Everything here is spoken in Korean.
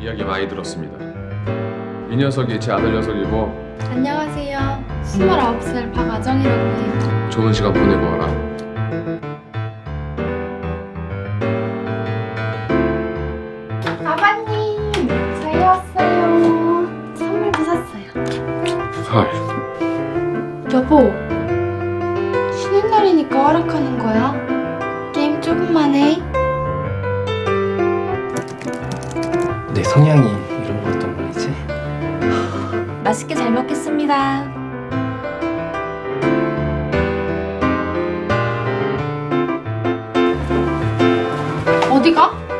이야기 많이 들었습니다. 이 녀석이 제 아들 녀석이고 안녕하세요. 29살 박아정이라고 해요. 좋은 시간 보내고 와라. 아버님, 저희 왔어요. 선물도 샀어요. 헐, 여보, 쉬는 날이니까 허락하는 내 성향이 이런 거였단 말이지? 맛있게 잘 먹겠습니다. 어디가?